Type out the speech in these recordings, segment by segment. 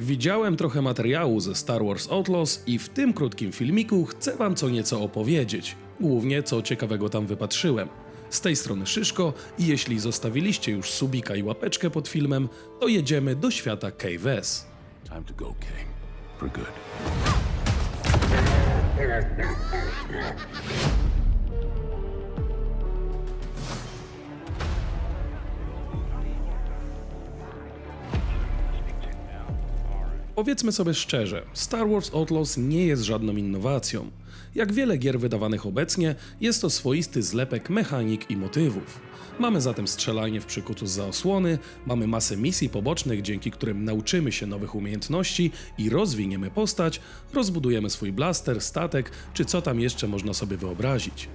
Widziałem trochę materiału ze Star Wars Outlaws i w tym krótkim filmiku chcę wam co nieco opowiedzieć. Głównie co ciekawego tam wypatrzyłem. Z tej strony Szyszko i jeśli zostawiliście już subika i łapeczkę pod filmem, to jedziemy do świata KVS. Time to go, King. For good. Powiedzmy sobie szczerze, Star Wars Outlaws nie jest żadną innowacją. Jak wiele gier wydawanych obecnie, jest to swoisty zlepek mechanik i motywów. Mamy zatem strzelanie w przykutu za osłony, mamy masę misji pobocznych, dzięki którym nauczymy się nowych umiejętności i rozwiniemy postać, rozbudujemy swój blaster, statek, czy co tam jeszcze można sobie wyobrazić.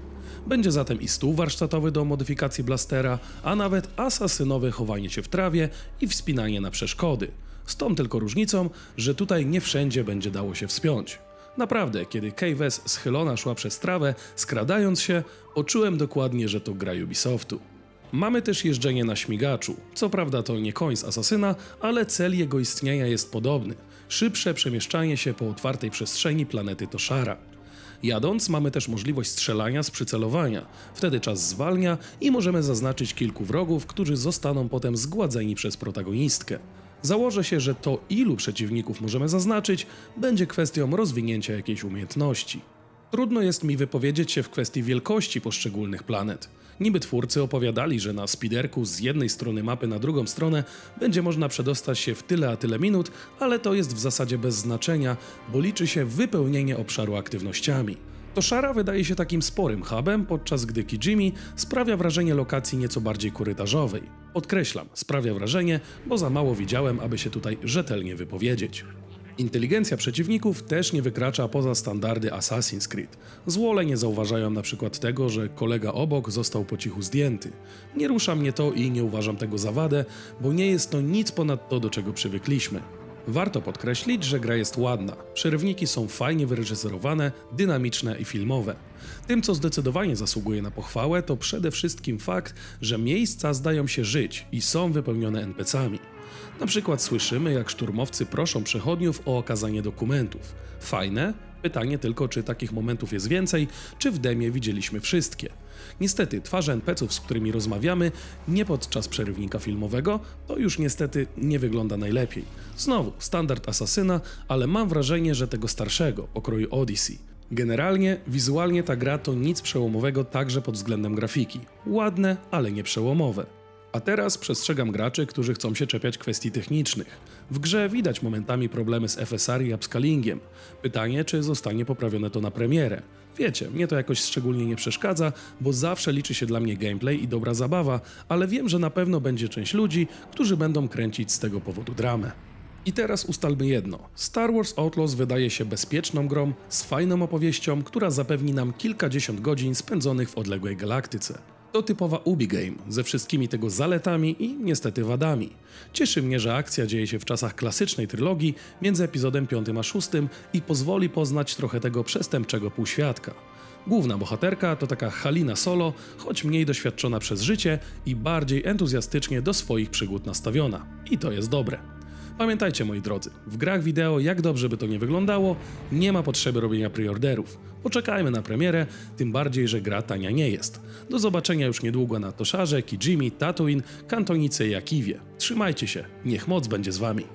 Będzie zatem i stół warsztatowy do modyfikacji blastera, a nawet asasynowe chowanie się w trawie i wspinanie na przeszkody. Z tą tylko różnicą, że tutaj nie wszędzie będzie dało się wspiąć. Naprawdę, kiedy Caves schylona szła przez trawę, skradając się, poczułem dokładnie, że to gra Ubisoftu. Mamy też jeżdżenie na śmigaczu. Co prawda to nie koń z Asasyna, ale cel jego istnienia jest podobny. Szybsze przemieszczanie się po otwartej przestrzeni planety Toshara. Jadąc mamy też możliwość strzelania z przycelowania. Wtedy czas zwalnia i możemy zaznaczyć kilku wrogów, którzy zostaną potem zgładzeni przez protagonistkę. Założę się, że to ilu przeciwników możemy zaznaczyć będzie kwestią rozwinięcia jakiejś umiejętności. Trudno jest mi wypowiedzieć się w kwestii wielkości poszczególnych planet. Niby twórcy opowiadali, że na spiderku z jednej strony mapy na drugą stronę będzie można przedostać się w tyle a tyle minut, ale to jest w zasadzie bez znaczenia, bo liczy się wypełnienie obszaru aktywnościami. To Szara wydaje się takim sporym hubem, podczas gdy Kijimi sprawia wrażenie lokacji nieco bardziej korytarzowej. Podkreślam, sprawia wrażenie, bo za mało widziałem, aby się tutaj rzetelnie wypowiedzieć. Inteligencja przeciwników też nie wykracza poza standardy Assassin's Creed. Złole nie zauważają na przykład tego, że kolega obok został po cichu zdjęty. Nie rusza mnie to i nie uważam tego za wadę, bo nie jest to nic ponad to, do czego przywykliśmy. Warto podkreślić, że gra jest ładna. Przerywniki są fajnie wyreżyserowane, dynamiczne i filmowe. Tym, co zdecydowanie zasługuje na pochwałę, to przede wszystkim fakt, że miejsca zdają się żyć i są wypełnione NPC-ami. Na przykład słyszymy, jak szturmowcy proszą przechodniów o okazanie dokumentów. Fajne? Pytanie tylko, czy takich momentów jest więcej, czy w demie widzieliśmy wszystkie. Niestety, twarze NPC-ów, z którymi rozmawiamy, nie podczas przerywnika filmowego, to już niestety nie wygląda najlepiej. Znowu, standard asasyna, ale mam wrażenie, że tego starszego, pokroju Odyssey. Generalnie, wizualnie ta gra to nic przełomowego także pod względem grafiki. Ładne, ale nie przełomowe. A teraz przestrzegam graczy, którzy chcą się czepiać kwestii technicznych. W grze widać momentami problemy z FSR i upscalingiem. Pytanie, czy zostanie poprawione to na premierę. Wiecie, mnie to jakoś szczególnie nie przeszkadza, bo zawsze liczy się dla mnie gameplay i dobra zabawa, ale wiem, że na pewno będzie część ludzi, którzy będą kręcić z tego powodu dramę. I teraz ustalmy jedno. Star Wars Outlaws wydaje się bezpieczną grą, z fajną opowieścią, która zapewni nam kilkadziesiąt godzin spędzonych w odległej galaktyce. To typowa Ubi Game, ze wszystkimi tego zaletami i niestety wadami. Cieszy mnie, że akcja dzieje się w czasach klasycznej trylogii między epizodem 5 a 6 i pozwoli poznać trochę tego przestępczego półświadka. Główna bohaterka to taka Halina Solo, choć mniej doświadczona przez życie i bardziej entuzjastycznie do swoich przygód nastawiona. I to jest dobre. Pamiętajcie moi drodzy, w grach wideo, jak dobrze by to nie wyglądało, nie ma potrzeby robienia preorderów. Poczekajmy na premierę, tym bardziej, że gra tania nie jest. Do zobaczenia już niedługo na Toszarze, Kijimi, Tatooine, Kantonice i Akiwie. Trzymajcie się, niech moc będzie z wami.